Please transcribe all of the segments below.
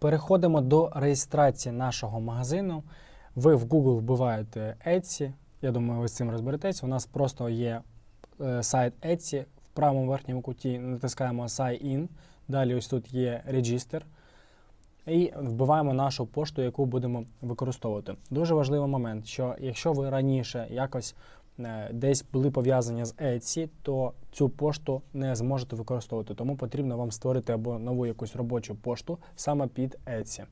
Переходимо до реєстрації нашого магазину. Ви в Google вбиваєте Etsy. Я думаю, ви з цим розберетесь. У нас просто є е, сайт Etsy. В правому верхньому куті натискаємо Sign In. Далі ось тут є Register. І вбиваємо нашу пошту, яку будемо використовувати. Дуже важливий момент, що якщо ви раніше якось десь були пов'язані з Etsy, то цю пошту не зможете використовувати. Тому потрібно вам створити або нову якусь робочу пошту саме під Etsy.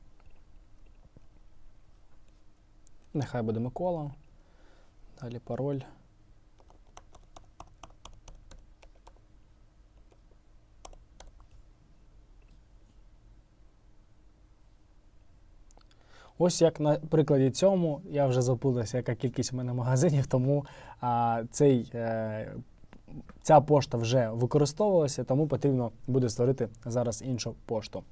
Нехай буде Микола. Далі пароль. Ось як на прикладі цьому, я вже запутався, яка кількість в мене магазинів, тому а, цей, е, ця пошта вже використовувалася, тому потрібно буде створити зараз іншу пошту.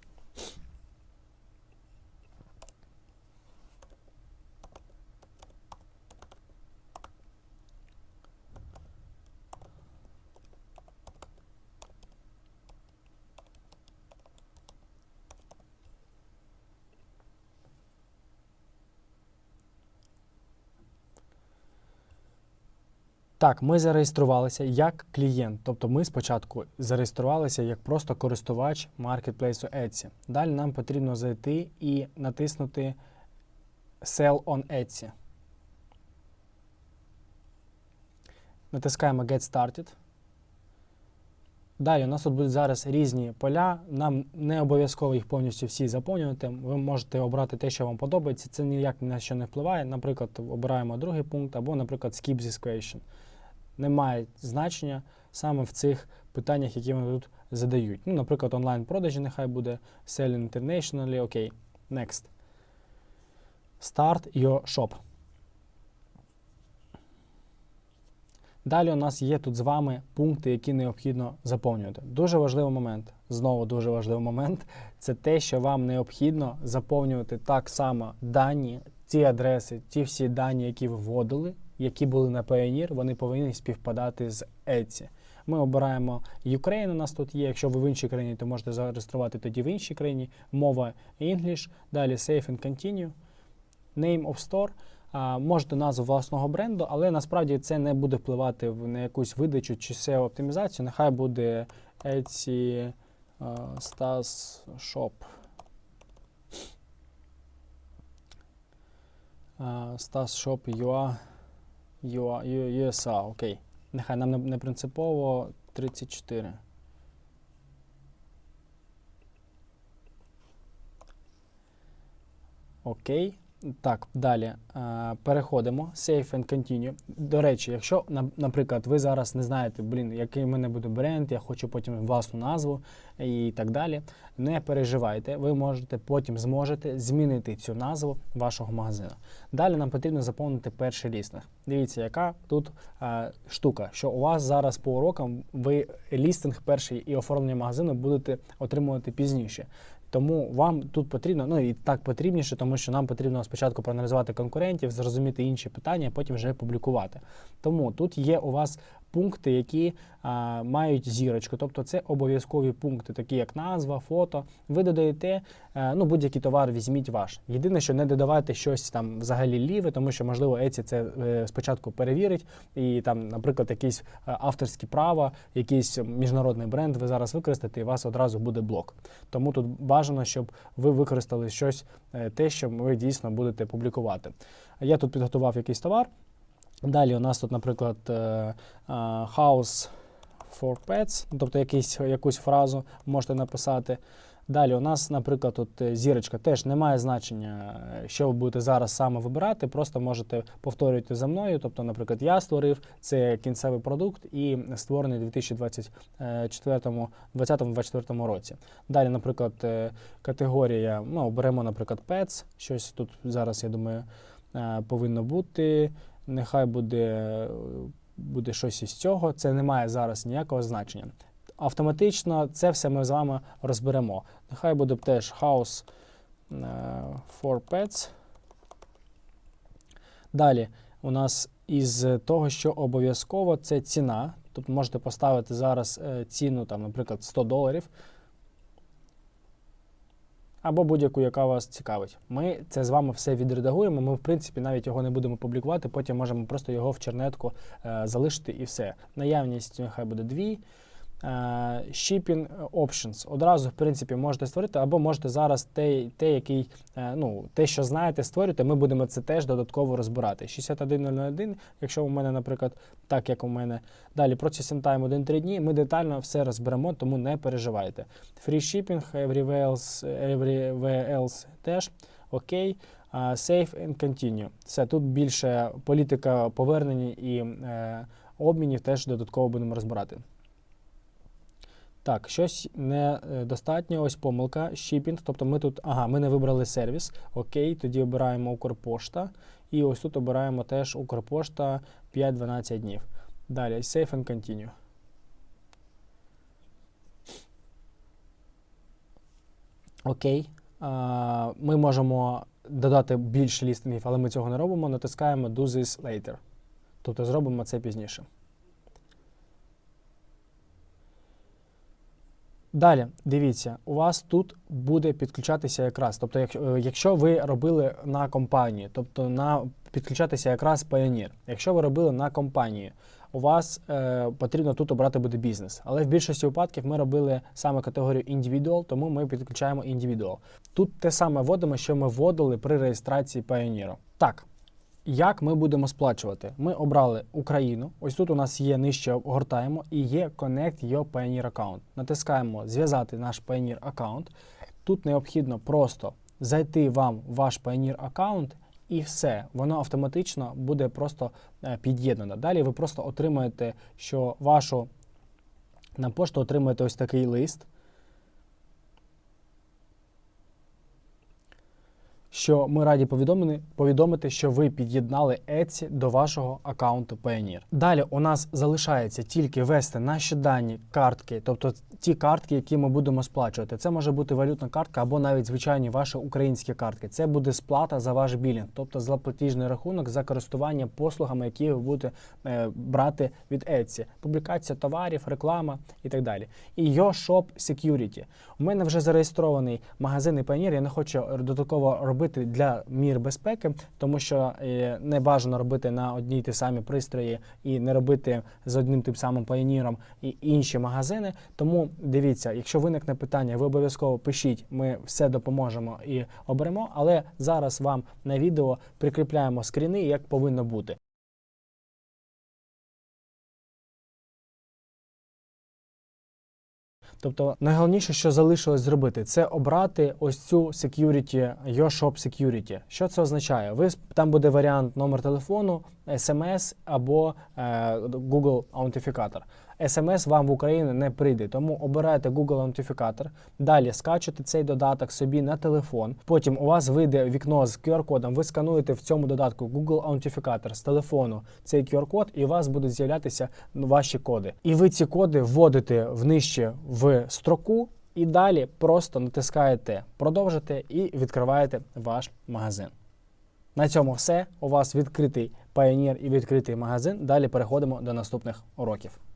Так, ми зареєструвалися як клієнт, тобто ми спочатку зареєструвалися як просто користувач маркетплейсу Etsy. Далі нам потрібно зайти і натиснути Sell on Etsy. Натискаємо Get Started. Далі у нас тут будуть зараз різні поля. Нам не обов'язково їх повністю всі заповнювати. Ви можете обрати те, що вам подобається. Це ніяк ні на що не впливає. Наприклад, обираємо другий пункт, або, наприклад, Skip this question. Немає значення саме в цих питаннях, які вони тут задають. Ну, наприклад, онлайн-продажі нехай буде Selling Internationally, окей. Next. Start your shop. Далі у нас є тут з вами пункти, які необхідно заповнювати. Дуже важливий момент, знову дуже важливий момент, це те, що вам необхідно заповнювати так само дані, ті адреси, ті всі дані, які ви вводили, які були на Payoneer, вони повинні співпадати з Etsy. Ми обираємо Ukraine, у нас тут є. Якщо ви в іншій країні, то можете зареєструвати тоді в іншій країні. Мова English, далі Save and Continue, Name of Store. Можете назву власного бренду, але насправді це не буде впливати на якусь видачу чи SEO оптимізацію. Нехай буде Etsy Stas Shop. Stas Shop UA, UA, USA, окей. Нехай нам не принципово 34. Окей. Так, далі е, переходимо. Save and continue. До речі, якщо, наприклад, ви зараз не знаєте, блін, який в мене буде бренд, я хочу потім власну назву і так далі. Не переживайте, ви можете потім зможете змінити цю назву вашого магазину. Далі нам потрібно заповнити перший лістинг. Дивіться, яка тут е, штука, що у вас зараз по урокам ви лістинг перший і оформлення магазину будете отримувати пізніше. Тому вам тут потрібно, ну і так потрібніше, тому що нам потрібно спочатку проаналізувати конкурентів, зрозуміти інші питання, а потім вже публікувати. Тому тут є у вас пункти, які а, мають зірочку, тобто це обов'язкові пункти, такі як назва, фото. Ви додаєте е, ну, будь-який товар, візьміть ваш. Єдине, що не додавайте щось там взагалі ліве, тому що можливо Etsy це е, спочатку перевірить, і там, наприклад, якісь е, авторські права, якийсь міжнародний бренд ви зараз використаєте, і у вас одразу буде блок. Тому тут бажано, щоб ви використали щось, те, що ви дійсно будете публікувати. Я тут підготував якийсь товар. Далі у нас тут, наприклад, е, е, House for Pets, тобто якийсь, якусь фразу можете написати. Далі у нас, наприклад, тут е, зірочка теж не має значення, що ви будете зараз саме вибирати. Просто можете повторювати за мною. Тобто, наприклад, я створив це кінцевий продукт і створений у 2024-2024 році. Далі, наприклад, категорія, ну, беремо, наприклад, Pets, щось тут зараз, я думаю, повинно бути. Нехай буде, буде щось із цього. Це не має зараз ніякого значення. Автоматично це все ми з вами розберемо. Нехай буде теж House е, for Pets. Далі у нас із того, що обов'язково це ціна. Тобто можете поставити зараз е, ціну, там, наприклад, 100 доларів. Або будь-яку, яка вас цікавить. Ми це з вами все відредагуємо. Ми, в принципі, навіть його не будемо публікувати, потім можемо просто його в чернетку е, залишити і все. Наявність нехай буде дві. Е, Shipping options. Одразу, в принципі, можете створити, або можете зараз те, те, який, е, ну, те, що знаєте, створюєте. Ми будемо це теж додатково розбирати. 6101, якщо у мене, наприклад, так як у мене далі processing time 1-3 дні, ми детально все розберемо, тому не переживайте. Free shipping, everywhere else, everywhere else теж окей. А, Save and continue. Все, тут більше політика повернення і е, обмінів теж додатково будемо розбирати. Так, щось недостатньо. Ось помилка. Shipping. Тобто ми тут, ага, ми не вибрали сервіс. Окей, тоді обираємо Укрпошта. І ось тут обираємо теж Укрпошта 5-12 днів. Далі Save and Continue. Окей. А, Ми можемо додати більше лістингів, але ми цього не робимо. Натискаємо Do this later. Тобто зробимо це пізніше. Далі, дивіться, у вас тут буде підключатися якраз. Тобто, якщо, е, ви робили на компанію, тобто на підключатися якраз Pioneer. Якщо ви робили на компанію, у вас е, потрібно тут обрати буде бізнес. Але в більшості випадків ми робили саме категорію individual, тому ми підключаємо individual. Тут те саме вводимо, що ми вводили при реєстрації Pioneer. Так. Як ми будемо сплачувати? Ми обрали Україну. Ось тут у нас є нижче огортаємо і є Connect Your Pioneer Account. Натискаємо Зв'язати наш Pioneer аккаунт. Тут необхідно просто зайти вам в ваш Pioneer аккаунт і все. Воно автоматично буде просто е, під'єднано. Далі ви просто отримаєте, що вашу на пошту отримаєте ось такий лист. Що ми раді повідомити, повідомити, що ви під'єднали Etsy до вашого аккаунту Payoneer. Далі у нас залишається тільки ввести наші дані картки, тобто ті картки, які ми будемо сплачувати. Це може бути валютна картка або навіть звичайні ваші українські картки. Це буде сплата за ваш білінг, тобто злоплатіжний рахунок за користування послугами, які ви будете е, брати від Etsy. Публікація товарів, реклама і так далі. І Your Shop Security. У мене вже зареєстрований магазин і Payoneer, Я не хочу додатково робити для мір безпеки, тому що е, не бажано робити на одній ті самі пристрої і не робити з одним тим самим пайоніром і інші магазини. Тому дивіться, якщо виникне питання, ви обов'язково пишіть, ми все допоможемо і оберемо. Але зараз вам на відео прикріпляємо скріни, як повинно бути. Тобто найголовніше, що залишилось зробити, це обрати ось цю security, Your Shop Security. Що це означає? Ви там буде варіант номер телефону, SMS або е, Google аутентифікатор. SMS вам в Україну не прийде, тому обирайте Google аутентифікатор. Далі скачуєте цей додаток собі на телефон. Потім у вас вийде вікно з QR-кодом. Ви скануєте в цьому додатку Google аутентифікатор з телефону цей QR-код, і у вас будуть з'являтися ваші коди. І ви ці коди вводите в нижче в строку. І далі просто натискаєте продовжити і відкриваєте ваш магазин. На цьому все. У вас відкритий Payoneer і відкритий магазин. Далі переходимо до наступних уроків.